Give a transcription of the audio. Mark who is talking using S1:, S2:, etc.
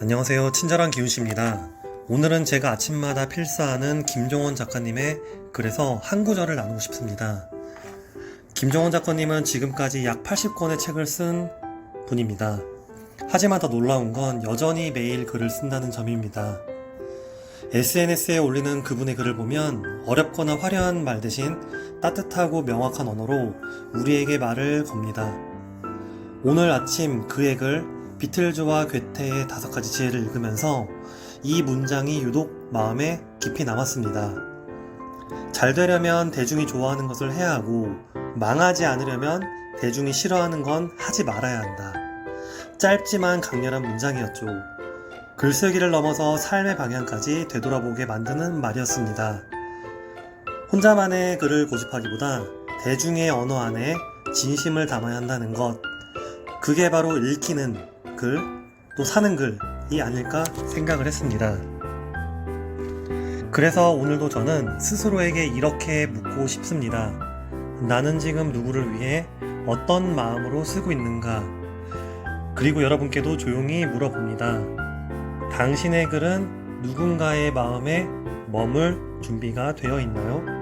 S1: 안녕하세요. 친절한 기훈씨입니다. 오늘은 제가 아침마다 필사하는 김종원 작가님의 글에서 한 구절을 나누고 싶습니다. 김종원 작가님은 지금까지 약 80권의 책을 쓴 분입니다. 하지만 더 놀라운 건 여전히 매일 글을 쓴다는 점입니다. SNS에 올리는 그분의 글을 보면 어렵거나 화려한 말 대신 따뜻하고 명확한 언어로 우리에게 말을 겁니다. 오늘 아침 그의 글 비틀즈와 괴테의 다섯 가지 지혜를 읽으면서 이 문장이 유독 마음에 깊이 남았습니다. 잘 되려면 대중이 좋아하는 것을 해야 하고 망하지 않으려면 대중이 싫어하는 건 하지 말아야 한다. 짧지만 강렬한 문장이었죠. 글쓰기를 넘어서 삶의 방향까지 되돌아보게 만드는 말이었습니다. 혼자만의 글을 고집하기보다 대중의 언어 안에 진심을 담아야 한다는 것. 그게 바로 읽히는 글, 또 사는 글이 아닐까 생각을 했습니다. 그래서 오늘도 저는 스스로에게 이렇게 묻고 싶습니다. 나는 지금 누구를 위해 어떤 마음으로 쓰고 있는가? 그리고 여러분께도 조용히 물어봅니다. 당신의 글은 누군가의 마음에 머물 준비가 되어 있나요?